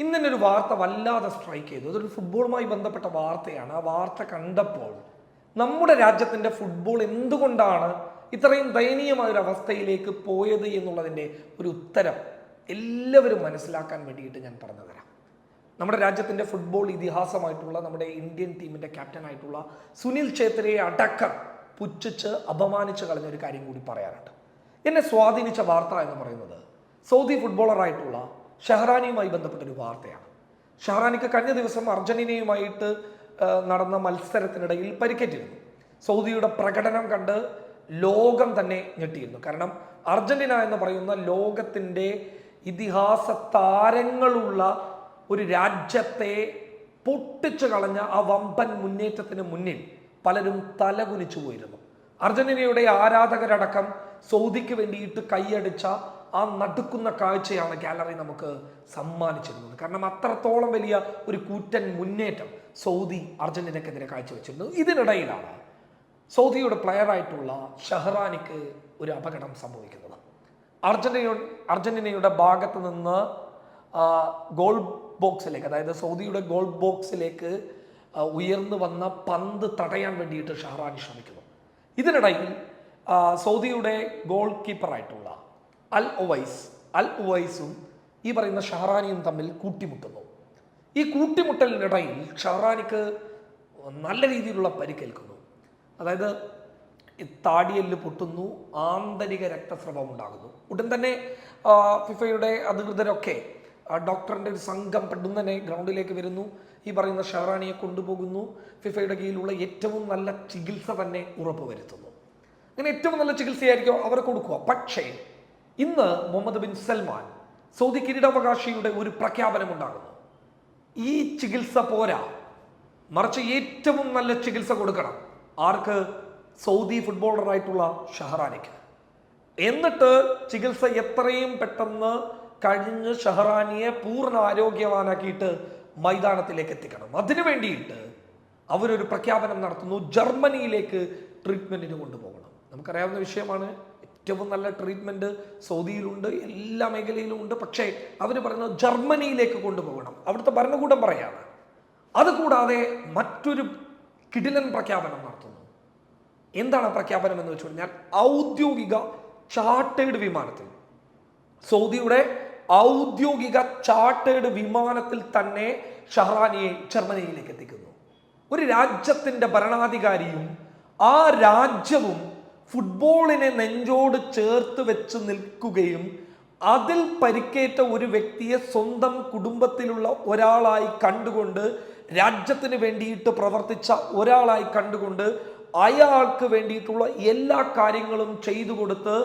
ഇന്നെ ഒരു വാർത്ത വല്ലാതെ സ്ട്രൈക്ക് ചെയ്തു. അതൊരു ഫുട്ബോളുമായി ബന്ധപ്പെട്ട വാർത്തയാണ്. ആ വാർത്ത കണ്ടപ്പോൾ നമ്മുടെ രാജ്യത്തിന്റെ ഫുട്ബോൾ എന്തുകൊണ്ടാണ് ഇത്രയും ദയനീയമായ ഒരു അവസ്ഥയിലേക്ക് പോയത് എന്നുള്ളതിന്റെ ഒരു ഉത്തരം എല്ലാവരും മനസ്സിലാക്കാൻ വേണ്ടിയിട്ട് ഞാൻ പറഞ്ഞു തരാം. നമ്മുടെ രാജ്യത്തിന്റെ ഫുട്ബോൾ ഇതിഹാസമായിട്ടുള്ള നമ്മുടെ ഇന്ത്യൻ ടീമിന്റെ ക്യാപ്റ്റനായിട്ടുള്ള സുനിൽ ഛേത്രിയെ അടക്കം പുച്ഛിച്ച് അപമാനിച്ച് കളഞ്ഞ ഒരു കാര്യം കൂടി പറയാനുണ്ട്. എന്നെ സ്വാധീനിച്ച വാർത്ത എന്ന് പറയുന്നത് സൗദി ഫുട്ബോളറായിട്ടുള്ള ഷഹറാനിയുമായി ബന്ധപ്പെട്ടൊരു വാർത്തയാണ്. ഷഹറാനിക്ക് കഴിഞ്ഞ ദിവസം അർജന്റീനയുമായിട്ട് നടന്ന മത്സരത്തിനിടയിൽ പരിക്കേറ്റിരുന്നു. സൗദിയുടെ പ്രകടനം കണ്ട് ലോകം തന്നെ ഞെട്ടിയിരുന്നു. കാരണം അർജന്റീന എന്ന് പറയുന്ന ലോകത്തിന്റെ ഇതിഹാസ താരങ്ങളുള്ള ഒരു രാജ്യത്തെ പൊട്ടിച്ചു കളഞ്ഞ ആ വമ്പൻ മുന്നേറ്റത്തിന് മുന്നിൽ പലരും തലകുനിച്ചു പോയിരുന്നു. അർജന്റീനയുടെ ആരാധകരടക്കം സൗദിക്ക് വേണ്ടിയിട്ട് കൈയടിച്ച ആ നടുക്കുന്ന കാഴ്ചയാണ് ഗാലറി നമുക്ക് സമ്മാനിച്ചിരുന്നത്. കാരണം അത്രത്തോളം വലിയ ഒരു കൂറ്റൻ മുന്നേറ്റം സൗദി അർജന്റീനക്കെതിരെ കാഴ്ചവെച്ചിരുന്നു. ഇതിനിടയിലാണ് സൗദിയുടെ പ്ലെയറായിട്ടുള്ള ഷെഹ്റാനിക്ക് ഒരു അപകടം സംഭവിക്കുന്നത്. അർജന്റീന അർജന്റീനയുടെ ഭാഗത്ത് നിന്ന് ഗോൾ ബോക്സിലേക്ക് അതായത് സൗദിയുടെ ഗോൾ ബോക്സിലേക്ക് ഉയർന്നു വന്ന പന്ത് തടയാൻ വേണ്ടിയിട്ട് ഷഹറാനി ശ്രമിക്കുന്നു. ഇതിനിടയിൽ സൗദിയുടെ ഗോൾ കീപ്പറായിട്ടുള്ള അൽ ഒവൈസ് അൽ ഒവൈസും ഈ പറയുന്ന ഷഹറാനിയും തമ്മിൽ കൂട്ടിമുട്ടുന്നു. ഈ കൂട്ടിമുട്ടലിനിടയിൽ ഷഹറാനിക്ക് നല്ല രീതിയിലുള്ള പരിക്കേൽക്കുന്നു അതായത് താടിയെല്ല് പൊട്ടുന്നു ആന്തരിക രക്തസ്രവം ഉണ്ടാകുന്നു. ഉടൻ തന്നെ ഫിഫയുടെ അധികൃതരൊക്കെ ഡോക്ടറിന്റെ ഒരു സംഘം പെട്ടെന്ന് തന്നെ ഗ്രൗണ്ടിലേക്ക് വരുന്നു. ഈ പറയുന്ന ഷഹറാനിയെ കൊണ്ടുപോകുന്നു. ഫിഫയുടെ കീഴിലുള്ള ഏറ്റവും നല്ല ചികിത്സ തന്നെ ഉറപ്പുവരുത്തുന്നു. അങ്ങനെ ഏറ്റവും നല്ല ചികിത്സയായിരിക്കും അവർ കൊടുക്കുക. പക്ഷേ ഇന്ന് മുഹമ്മദ് ബിൻ സൽമാൻ സൗദി കിരീടാവകാശിയുടെ ഒരു പ്രഖ്യാപനം ഉണ്ടാകുന്നു ഈ ചികിത്സ പോരാ. മറിച്ച് ഏറ്റവും നല്ല ചികിത്സ കൊടുക്കണം. ആർക്ക്? സൗദി ഫുട്ബോളറായിട്ടുള്ള ഷഹറാനിക്ക്. എന്നിട്ട് ചികിത്സ എത്രയും പെട്ടെന്ന് കഴിഞ്ഞ് ഷഹറാനിയെ പൂർണ ആരോഗ്യവാനാക്കിയിട്ട് മൈതാനത്തിലേക്ക് എത്തിക്കണം. അതിനു വേണ്ടിയിട്ട് അവരൊരു പ്രഖ്യാപനം നടത്തുന്നു. ജർമ്മനിയിലേക്ക് ട്രീറ്റ്മെന്റിന് കൊണ്ടുപോകണം. നമുക്കറിയാവുന്ന വിഷയമാണ്. ഏറ്റവും നല്ല ട്രീറ്റ്മെന്റ് സൗദിയിലുണ്ട് എല്ലാ മേഖലയിലും ഉണ്ട് പക്ഷേ അവർ പറയുന്നത് ജർമ്മനിയിലേക്ക് കൊണ്ടുപോകണം. അവിടുത്തെ ഭരണകൂടം പറയാണ്. അതുകൂടാതെ മറ്റൊരു കിടിലൻ പ്രഖ്യാപനം നടത്തുന്നു. എന്താണ് പ്രഖ്യാപനം എന്ന് വെച്ച് കഴിഞ്ഞാൽ ഔദ്യോഗിക ചാർട്ടേഡ് വിമാനത്തിൽ. സൗദിയുടെ ഔദ്യോഗിക ചാർട്ടേഡ് വിമാനത്തിൽ തന്നെ ഷഹ്റാനിയെ ജർമ്മനിയിലേക്ക് എത്തിക്കുന്നു. ഒരു രാജ്യത്തിന്റെ ഭരണാധികാരിയും ആ രാജ്യവും ഫുട്ബോളിനെ നെഞ്ചോട് ചേർത്ത് വെച്ച് നിൽക്കുകയും അതിൽ പരിക്കേറ്റ ഒരു വ്യക്തിയെ സ്വന്തം കുടുംബത്തിലുള്ള ഒരാളായി കണ്ടുകൊണ്ട് രാജ്യത്തിന് വേണ്ടിയിട്ട് പ്രവർത്തിച്ച ഒരാളായി കണ്ടുകൊണ്ട് അയാൾക്ക് വേണ്ടിയിട്ടുള്ള എല്ലാ കാര്യങ്ങളും ചെയ്തു കൊടുത്ത്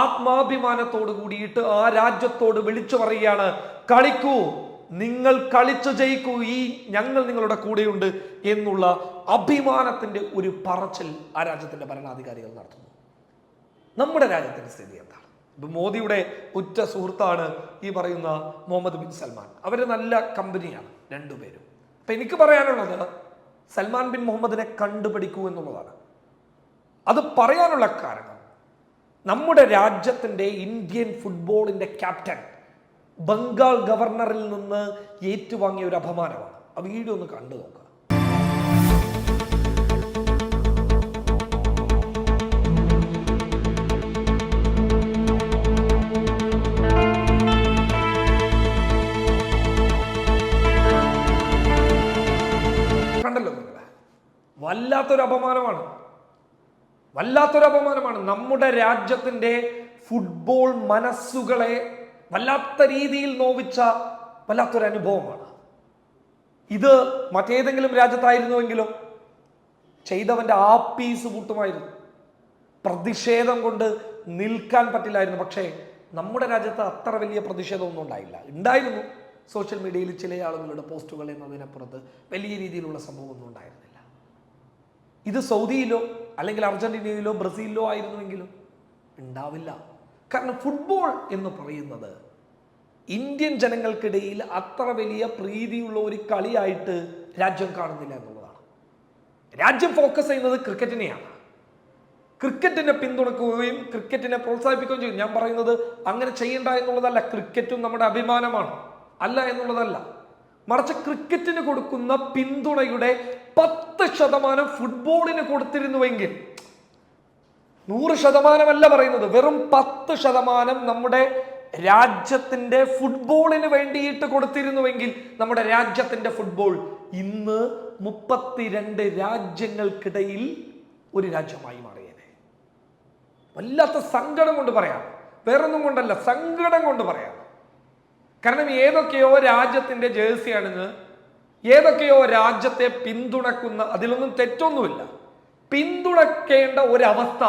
ആത്മാഭിമാനത്തോട് കൂടിയിട്ട് ആ രാജ്യത്തോട് വിളിച്ചു പറയുകയാണ് കളിക്കൂ നിങ്ങൾ കളിച്ചു ജയിക്കൂ ഈ ഞങ്ങൾ നിങ്ങളുടെ കൂടെയുണ്ട് എന്നുള്ള അഭിമാനത്തിന്റെ ഒരു പറച്ചിൽ ആ രാജ്യത്തിന്റെ ഭരണാധികാരികൾ നടത്തുന്നു. നമ്മുടെ രാജ്യത്തിന്റെ സ്ഥിതി എന്താണ്? ഇപ്പൊ മോദിയുടെ ഉറ്റ സുഹൃത്താണ് ഈ പറയുന്ന മുഹമ്മദ് ബിൻ സൽമാൻ. അവർ നല്ല കമ്പനിയാണ് രണ്ടുപേരും അപ്പൊ എനിക്ക് പറയാനുള്ളത് സൽമാൻ ബിൻ മുഹമ്മദിനെ കണ്ടുപിടിക്കൂ എന്നുള്ളതാണ്. അത് പറയാനുള്ള കാരണം നമ്മുടെ രാജ്യത്തിന്റെ ഇന്ത്യൻ ഫുട്ബോളിന്റെ ക്യാപ്റ്റൻ ബംഗാൾ ഗവർണറിൽ നിന്ന് ഏറ്റുവാങ്ങിയ ഒരു അപമാനമാണ്. ആ വീഡിയോ ഒന്ന് കണ്ടു നോക്കുക വല്ലാത്തൊരു അപമാനമാണ്. വല്ലാത്തൊരു അപമാനമാണ് നമ്മുടെ രാജ്യത്തിന്റെ ഫുട്ബോൾ മനസ്സുകളെ വല്ലാത്ത രീതിയിൽ നോവിച്ച വല്ലാത്തൊരു അനുഭവമാണ്. ഇത് മറ്റേതെങ്കിലും രാജ്യത്തായിരുന്നുവെങ്കിലും ചെയ്തവന്റെ ആപ്പീസ് പൂട്ടുമായിരുന്നു പ്രതിഷേധം കൊണ്ട് നിൽക്കാൻ പറ്റില്ലായിരുന്നു. പക്ഷേ നമ്മുടെ രാജ്യത്ത് അത്ര വലിയ പ്രതിഷേധമൊന്നും ഉണ്ടായില്ല. ഉണ്ടായിരുന്നു. സോഷ്യൽ മീഡിയയിൽ ചില ആളുകളുടെ പോസ്റ്റുകൾ എന്നതിനപ്പുറത്ത് വലിയ രീതിയിലുള്ള സംഭവമൊന്നും ഉണ്ടായിരുന്നില്ല. ഇത് സൗദിയിലോ അല്ലെങ്കിൽ അർജന്റീനയിലോ ബ്രസീലിലോ ആയിരുന്നുവെങ്കിലും ഉണ്ടാവില്ല. കാരണം ഫുട്ബോൾ എന്ന് പറയുന്നത് ഇന്ത്യൻ ജനങ്ങൾക്കിടയിൽ അത്ര വലിയ പ്രീതിയുള്ള ഒരു കളിയായിട്ട് രാജ്യം കാണുന്നില്ല എന്നുള്ളതാണ്. രാജ്യം ഫോക്കസ് ചെയ്യുന്നത് ക്രിക്കറ്റിനെയാണ് ക്രിക്കറ്റിനെ പിന്തുണക്കുകയും ക്രിക്കറ്റിനെ പ്രോത്സാഹിപ്പിക്കുകയും ചെയ്യും. ഞാൻ പറയുന്നത് അങ്ങനെ ചെയ്യണ്ട എന്നുള്ളതല്ല. ക്രിക്കറ്റും നമ്മുടെ അഭിമാനമാണ്. അല്ല എന്നുള്ളതല്ല. മറിച്ച് ക്രിക്കറ്റിന് കൊടുക്കുന്ന പിന്തുണയുടെ പത്ത് ശതമാനം ഫുട്ബോളിന് കൊടുത്തിരുന്നുവെങ്കിൽ നൂറ് ശതമാനമല്ല പറയുന്നത് വെറും പത്ത് ശതമാനം നമ്മുടെ രാജ്യത്തിന്റെ ഫുട്ബോളിന് വേണ്ടിയിട്ട് കൊടുത്തിരുന്നുവെങ്കിൽ നമ്മുടെ രാജ്യത്തിന്റെ ഫുട്ബോൾ ഇന്ന് മുപ്പത്തിരണ്ട് രാജ്യങ്ങൾക്കിടയിൽ ഒരു രാജ്യമായി മാറിയേനെ. വല്ലാത്ത സങ്കടം കൊണ്ട് പറയാം. വേറൊന്നും കൊണ്ടല്ല സങ്കടം കൊണ്ട് പറയാം. കാരണം ഏതൊക്കെയോ രാജ്യത്തിന്റെ ജേഴ്സി ഏതൊക്കെയോ രാജ്യത്തെ പിന്തുണക്കുന്ന അതിലൊന്നും തെറ്റൊന്നുമില്ല. പിന്തുണക്കേണ്ട ഒരവസ്ഥ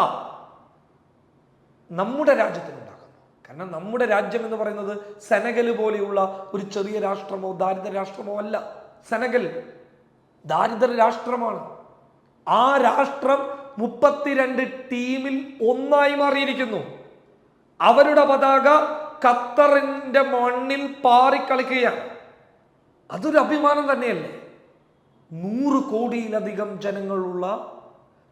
നമ്മുടെ രാജ്യത്തിനുണ്ടാക്കുന്നു. കാരണം നമ്മുടെ രാജ്യം എന്ന് പറയുന്നത് സെനഗൽ പോലെയുള്ള ഒരു ചെറിയ രാഷ്ട്രമോ ദാരിദ്ര്യ രാഷ്ട്രമോ അല്ല. സെനഗൽ ദാരിദ്ര്യ രാഷ്ട്രമാണ്. ആ രാഷ്ട്രം മുപ്പത്തിരണ്ട് ടീമിൽ ഒന്നായി മാറിയിരിക്കുന്നു. അവരുടെ പതാക ഖത്തറിന്റെ മണ്ണിൽ പാറിക്കളിക്കുകയാണ്. അതൊരു അഭിമാനം തന്നെയല്ലേ? നൂറ് കോടിയിലധികം ജനങ്ങളുള്ള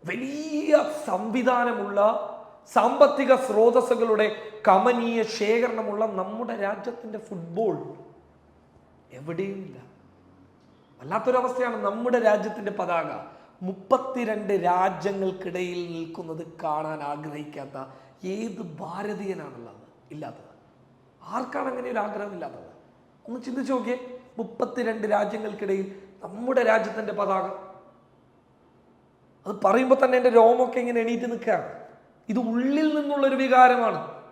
വലിയ സംവിധാനമുള്ള സാമ്പത്തിക സ്രോതസ്സുകളുടെ കമനീയ ശേഖരണമുള്ള നമ്മുടെ രാജ്യത്തിന്റെ ഫുട്ബോൾ എവിടെയുമില്ല. വല്ലാത്തൊരവസ്ഥയാണ് നമ്മുടെ രാജ്യത്തിന്റെ പതാക. മുപ്പത്തിരണ്ട് രാജ്യങ്ങൾക്കിടയിൽ നിൽക്കുന്നത് കാണാൻ ആഗ്രഹിക്കാത്ത ഏത് ഭാരതീയനാണുള്ളത്? ഇല്ലാത്തത്. ആർക്കാണ് അങ്ങനെ ഒരു ആഗ്രഹം ഇല്ലാത്തത്? ഒന്ന് ചിന്തിച്ചു നോക്കിയേ. മുപ്പത്തിരണ്ട് രാജ്യങ്ങൾക്കിടയിൽ നമ്മുടെ രാജ്യത്തിന്റെ പതാക. അത് പറയുമ്പോൾ തന്നെ എന്റെ രോമൊക്കെ ഇങ്ങനെ എണീറ്റ് നിൽക്കുകയാണ്. ഇത് ഉള്ളിൽ നിന്നുള്ളൊരു വികാരമാണ്.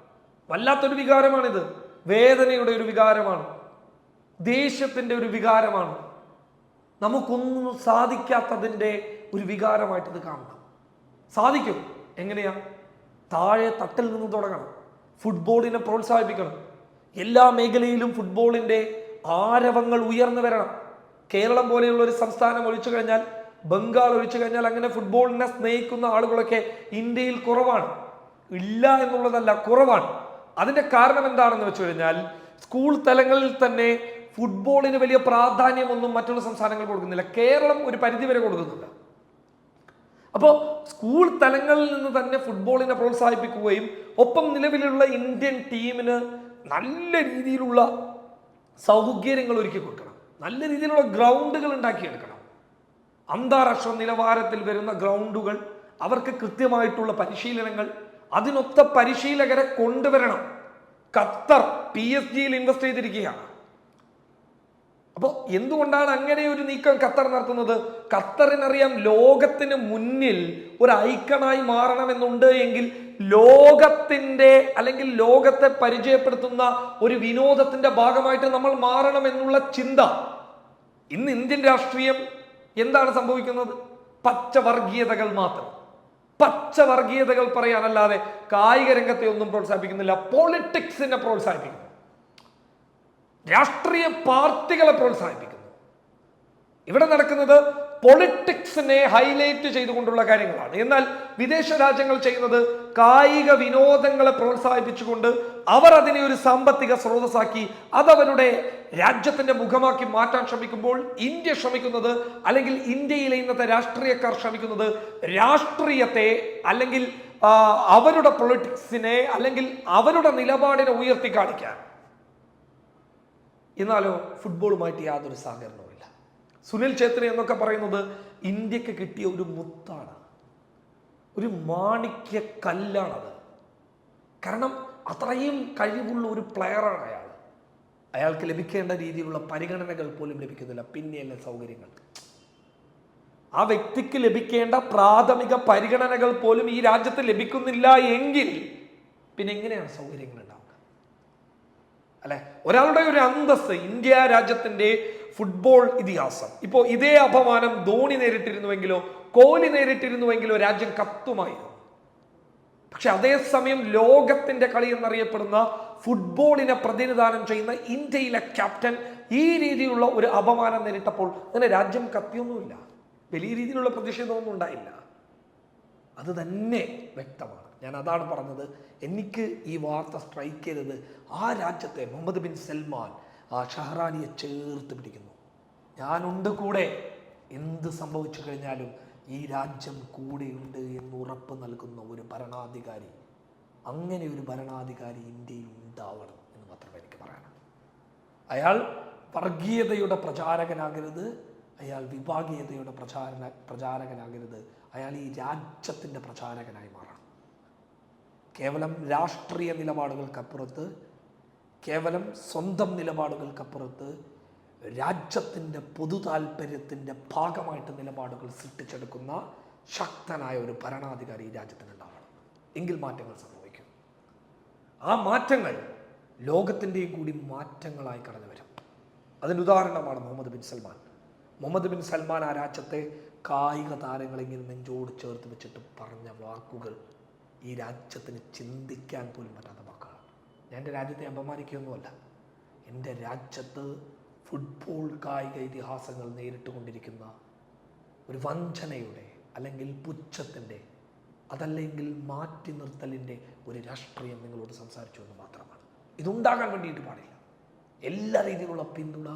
വല്ലാത്തൊരു വികാരമാണിത്. വേദനയുടെ ഒരു വികാരമാണ്. ദേഷ്യത്തിന്റെ ഒരു വികാരമാണ്. നമുക്കൊന്നും സാധിക്കാത്തതിന്റെ ഒരു വികാരമായിട്ട് ഇത് കാണണം. സാധിക്കും. എങ്ങനെയാ? താഴെ തട്ടിൽ നിന്ന് തുടങ്ങണം. ഫുട്ബോളിനെ പ്രോത്സാഹിപ്പിക്കണം. എല്ലാ മേഖലയിലും ഫുട്ബോളിന്റെ ആരവങ്ങൾ ഉയർന്നു വരണം. കേരളം പോലെയുള്ള ഒരു സംസ്ഥാനം ഒഴിച്ചു കഴിഞ്ഞാൽ ബംഗാൾ ഒഴിച്ചു കഴിഞ്ഞാൽ അങ്ങനെ ഫുട്ബോളിനെ സ്നേഹിക്കുന്ന ആളുകളൊക്കെ ഇന്ത്യയിൽ കുറവാണ്. ഇല്ല എന്നുള്ളതല്ല കുറവാണ്. അതിന്റെ കാരണം എന്താണെന്ന് വെച്ച് കഴിഞ്ഞാൽ സ്കൂൾ തലങ്ങളിൽ തന്നെ ഫുട്ബോളിന് വലിയ പ്രാധാന്യമൊന്നും മറ്റുള്ള സംസ്ഥാനങ്ങൾ കൊടുക്കുന്നില്ല. കേരളം ഒരു പരിധി വരെ കൊടുക്കുന്നുണ്ട് അപ്പോൾ സ്കൂൾ തലങ്ങളിൽ നിന്ന് തന്നെ ഫുട്ബോളിനെ പ്രോത്സാഹിപ്പിക്കുകയും ഒപ്പം നിലവിലുള്ള ഇന്ത്യൻ ടീമിന് നല്ല രീതിയിലുള്ള സൗകര്യങ്ങൾ ഒരുക്കി കൊടുക്കണം. നല്ല രീതിയിലുള്ള ഗ്രൗണ്ടുകൾ ഉണ്ടാക്കിയെടുക്കണം. അന്താരാഷ്ട്ര നിലവാരത്തിൽ വരുന്ന ഗ്രൗണ്ടുകൾ അവർക്ക് കൃത്യമായിട്ടുള്ള പരിശീലനങ്ങൾ അതിനൊത്ത പരിശീലകരെ കൊണ്ടുവരണം. ഖത്തർ പി എസ് ജിയിൽ ഇൻവെസ്റ്റ് ചെയ്തിരിക്കുകയാണ്. അപ്പോൾ എന്തുകൊണ്ടാണ് അങ്ങനെ ഒരു നീക്കം ഖത്തർ നടത്തുന്നത്? ഖത്തറിനറിയാം ലോകത്തിന് മുന്നിൽ ഒരു ഐക്കണായി മാറണമെന്നുണ്ട് എങ്കിൽ ലോകത്തിന്റെ അല്ലെങ്കിൽ ലോകത്തെ പരിചയപ്പെടുത്തുന്ന ഒരു വിനോദത്തിന്റെ ഭാഗമായിട്ട് നമ്മൾ മാറണമെന്നുള്ള ചിന്ത. ഇന്ന് ഇന്ത്യൻ രാഷ്ട്രീയം എന്താണ് സംഭവിക്കുന്നത്? പച്ചവർഗീയതകൾ മാത്രം. പച്ചവർഗീയതകൾ പറയാനല്ലാതെ കായിക രംഗത്തെ ഒന്നും പ്രോത്സാഹിപ്പിക്കുന്നില്ല. പൊളിറ്റിക്സിനെ പ്രോത്സാഹിപ്പിക്കുന്നു രാഷ്ട്രീയ പാർട്ടികളെ പ്രോത്സാഹിപ്പിക്കുന്നു. ഇവിടെ നടക്കുന്നത് പൊളിറ്റിക്സിനെ ഹൈലൈറ്റ് ചെയ്തുകൊണ്ടുള്ള കാര്യങ്ങളാണ്. എന്നാൽ വിദേശ രാജ്യങ്ങൾ ചെയ്യുന്നത് കായിക വിനോദങ്ങളെ പ്രോത്സാഹിപ്പിച്ചുകൊണ്ട് അവർ അതിനെ ഒരു സാമ്പത്തിക സ്രോതസ്സാക്കി അതവരുടെ രാജ്യത്തിന്റെ മുഖമാക്കി മാറ്റാൻ ശ്രമിക്കുമ്പോൾ ഇന്ത്യ ശ്രമിക്കുന്നത് അല്ലെങ്കിൽ ഇന്ത്യയിലെ ഇന്നത്തെ രാഷ്ട്രീയക്കാർ ശ്രമിക്കുന്നത് രാഷ്ട്രീയത്തെ അല്ലെങ്കിൽ അവരുടെ പൊളിറ്റിക്സിനെ അല്ലെങ്കിൽ അവരുടെ നിലപാടിനെ ഉയർത്തി കാണിക്കാൻ. എന്നാലോ ഫുട്ബോളുമായിട്ട് യാതൊരു സഹകരണവുമില്ല. സുനിൽ ഛേത്രി എന്നൊക്കെ പറയുന്നത് ഇന്ത്യയ്ക്ക് കിട്ടിയ ഒരു മുത്താണ്. ഒരു മാണിക്യ കല്ലാണത്. കാരണം അത്രയും കഴിവുള്ള ഒരു പ്ലെയറാണ് അയാൾ. അയാൾക്ക് ലഭിക്കേണ്ട രീതിയിലുള്ള പരിഗണനകൾ പോലും ലഭിക്കുന്നില്ല. പിന്നെയല്ല സൗകര്യങ്ങൾ. ആ വ്യക്തിക്ക് ലഭിക്കേണ്ട പ്രാഥമിക പരിഗണനകൾ പോലും ഈ രാജ്യത്ത് ലഭിക്കുന്നില്ല എങ്കിൽ പിന്നെ എങ്ങനെയാണ് സൗകര്യങ്ങൾ? ഒരാളുടെ ഒരു അന്തസ് ഇന്ത്യ രാജ്യത്തിന്റെ ഫുട്ബോൾ ഇതിഹാസം. ഇപ്പോ ഇതേ അപമാനം ധോണി നേരിട്ടിരുന്നുവെങ്കിലോ കോഹ്ലി നേരിട്ടിരുന്നുവെങ്കിലോ രാജ്യം കത്തുമായിരുന്നു. പക്ഷെ അതേസമയം ലോകത്തിന്റെ കളി എന്നറിയപ്പെടുന്ന ഫുട്ബോളിനെ പ്രതിനിധാനം ചെയ്യുന്ന ഇന്ത്യയിലെ ക്യാപ്റ്റൻ ഈ രീതിയിലുള്ള ഒരു അപമാനം നേരിട്ടപ്പോൾ അങ്ങനെ രാജ്യം കത്തിയൊന്നുമില്ല. വലിയ രീതിയിലുള്ള പ്രതിഷേധമൊന്നും ഉണ്ടായില്ല. അത് തന്നെ വ്യക്തമാണ്. ഞാൻ അതാണ് പറഞ്ഞത്. എനിക്ക് ഈ വാർത്ത സ്ട്രൈക്ക് ചെയ്തത് ആ രാജ്യത്തെ മുഹമ്മദ് ബിൻ സൽമാൻ ആ ഷഹറാനിയെ ചേർത്ത് പിടിക്കുന്നു. ഞാനുണ്ട് കൂടെ. എന്ത് സംഭവിച്ചു കഴിഞ്ഞാലും ഈ രാജ്യം കൂടെയുണ്ട് എന്ന് ഉറപ്പ് നൽകുന്ന ഒരു ഭരണാധികാരി അങ്ങനെ ഒരു ഭരണാധികാരി ഇന്ത്യയിൽ ഉണ്ടാവണം എന്ന് മാത്രമേ എനിക്ക് പറയാനുള്ളൂ. അയാൾ വർഗീയതയുടെ പ്രചാരകനാകരുത്. അയാൾ വിഭാഗീയതയുടെ പ്രചാരണ പ്രചാരകനാകരുത്. അയാൾ ഈ രാജ്യത്തിന്റെ പ്രചാരകനായി മാറണം. കേവലം രാഷ്ട്രീയ നിലപാടുകൾക്കപ്പുറത്ത് കേവലം സ്വന്തം നിലപാടുകൾക്കപ്പുറത്ത് രാജ്യത്തിന്റെ പൊതു താല്പര്യത്തിന്റെ ഭാഗമായിട്ട് നിലപാടുകൾ സൃഷ്ടിച്ചെടുക്കുന്ന ശക്തനായ ഒരു ഭരണാധികാരി ഈ രാജ്യത്തിനുണ്ടാവണം. എങ്കിൽ മാറ്റങ്ങൾ സംഭവിക്കും. ആ മാറ്റങ്ങൾ ലോകത്തിന്റെയും കൂടി മാറ്റങ്ങളായി കടന്നു വരും. അതിനുദാഹരണമാണ് Mohammed bin Salman. Mohammed bin Salman ആ രാജ്യത്തെ കായിക താരങ്ങളെങ്കിലും നെഞ്ചോട് ചേർത്ത് വെച്ചിട്ട് പറഞ്ഞ വാക്കുകൾ ഈ രാജ്യത്തിന് ചിന്തിക്കാൻ പോലും പറ്റാത്ത വാക്കുകളാണ് ഞാൻ എന്റെ രാജ്യത്തെ അപമാനിക്കുകയൊന്നുമല്ല. എന്റെ രാജ്യത്ത് ഫുട്ബോൾ കായിക ഇതിഹാസങ്ങൾ നേരിട്ടുകൊണ്ടിരിക്കുന്ന ഒരു വഞ്ചനയുടെ അല്ലെങ്കിൽ പുച്ഛത്തിന്റെ അതല്ലെങ്കിൽ മാറ്റി നിർത്തലിന്റെ ഒരു രാഷ്ട്രീയം നിങ്ങളോട് സംസാരിച്ചു എന്ന് മാത്രമാണ്. ഇതുണ്ടാകാൻ വേണ്ടിയിട്ട് പാടില്ല. എല്ലാ രീതിയിലുള്ള പിന്തുണ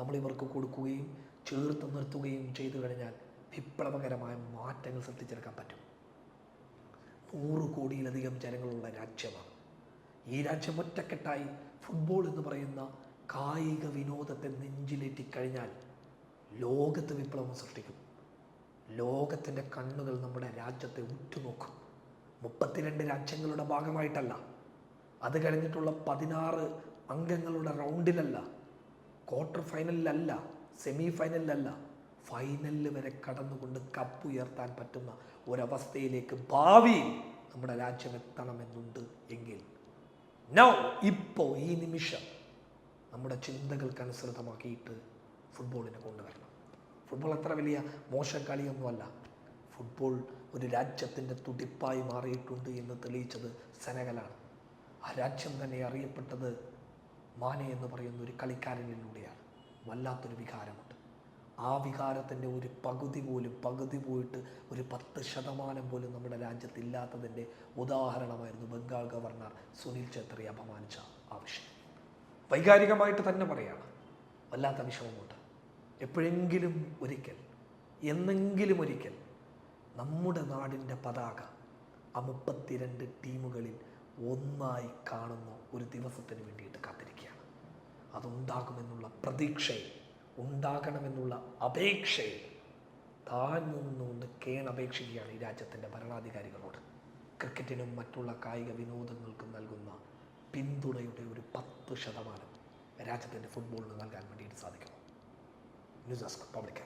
നമ്മൾ ഇവർക്ക് കൊടുക്കുകയും ചേർത്ത് നിർത്തുകയും ചെയ്തു കഴിഞ്ഞാൽ വിപ്ലവകരമായ മാറ്റങ്ങൾ സൃഷ്ടിച്ചെടുക്കാൻ പറ്റും. നൂറ് കോടിയിലധികം ജനങ്ങളുള്ള രാജ്യമാണ്. ഈ രാജ്യം ഒറ്റക്കെട്ടായി ഫുട്ബോൾ എന്ന് പറയുന്ന കായിക വിനോദത്തെ നെഞ്ചിലേറ്റി കഴിഞ്ഞാൽ ലോകത്ത് വിപ്ലവം സൃഷ്ടിക്കും. ലോകത്തിന്റെ കണ്ണുകൾ നമ്മുടെ രാജ്യത്തെ ഉറ്റുനോക്കും. മുപ്പത്തിരണ്ട് രാജ്യങ്ങളുടെ ഭാഗമായിട്ടല്ല അത് കഴിഞ്ഞിട്ടുള്ള പതിനാറ് അംഗങ്ങളുടെ റൗണ്ടിലല്ല ക്വാർട്ടർ ഫൈനലിലല്ല സെമി ഫൈനലിലല്ല ഫൈനലിൽ വരെ കടന്നുകൊണ്ട് കപ്പ് ഉയർത്താൻ പറ്റുന്ന ഒരവസ്ഥയിലേക്ക് ഭാവിയിൽ നമ്മുടെ രാജ്യം എത്തണമെന്നുണ്ട് എങ്കിൽ. നൗ ഇപ്പോൾ ഈ നിമിഷം നമ്മുടെ ചിന്തകൾക്കനുസൃതമാക്കിയിട്ട് ഫുട്ബോളിനെ കൊണ്ടുവരണം. ഫുട്ബോൾ അത്ര വലിയ മോശം കളിയൊന്നുമല്ല. ഫുട്ബോൾ ഒരു രാജ്യത്തിന്റെ തുടിപ്പായി മാറിയിട്ടുണ്ട് എന്ന് തെളിയിച്ചത് സെനഗലാണ്. ആ രാജ്യം തന്നെ അറിയപ്പെട്ടത് മാനെ എന്ന് പറയുന്ന ഒരു കളിക്കാരനിലൂടെയാണ്. വല്ലാത്തൊരു വികാരമുണ്ട് ആ വികാരത്തിന്റെ ഒരു പകുതി പോലും പകുതി പോയിട്ട് ഒരു പത്ത് ശതമാനം പോലും നമ്മുടെ രാജ്യത്ത് ഇല്ലാത്തതിന്റെ ഉദാഹരണമായിരുന്നു ബംഗാൾ ഗവർണർ സുനിൽ ഛത്രി അപമാനിച്ച ആ വിഷയം വൈകാരികമായിട്ട് തന്നെ പറയാണ്. വല്ലാത്ത വിഷമമുണ്ട്. എപ്പോഴെങ്കിലും ഒരിക്കൽ എന്നെങ്കിലും ഒരിക്കൽ നമ്മുടെ നാടിന്റെ പതാക ആ മുപ്പത്തിരണ്ട് ടീമുകളിൽ ഒന്നായി കാണുന്ന ഒരു ദിവസത്തിന് വേണ്ടിയിട്ട് കാത്തിരിക്കുകയാണ്. അതുണ്ടാകുമെന്നുള്ള പ്രതീക്ഷയിൽ ഉണ്ടാകണമെന്നുള്ള അപേക്ഷയിൽ താഴ്ന്നു നിന്നുകൊണ്ട് കേണപേക്ഷിക്കുകയാണ് ഈ രാജ്യത്തിന്റെ ഭരണാധികാരികളോട്. ക്രിക്കറ്റിനും മറ്റുള്ള കായിക വിനോദങ്ങൾക്കും നൽകുന്ന പിന്തുണയുടെ ഒരു പത്ത് ശതമാനം രാജ്യത്തിന്റെ ഫുട്ബോളിന് നൽകാൻ വേണ്ടിയിട്ട് സാധിക്കുമോ ന്യൂസ് ഡെസ്ക് പബ്ലിക്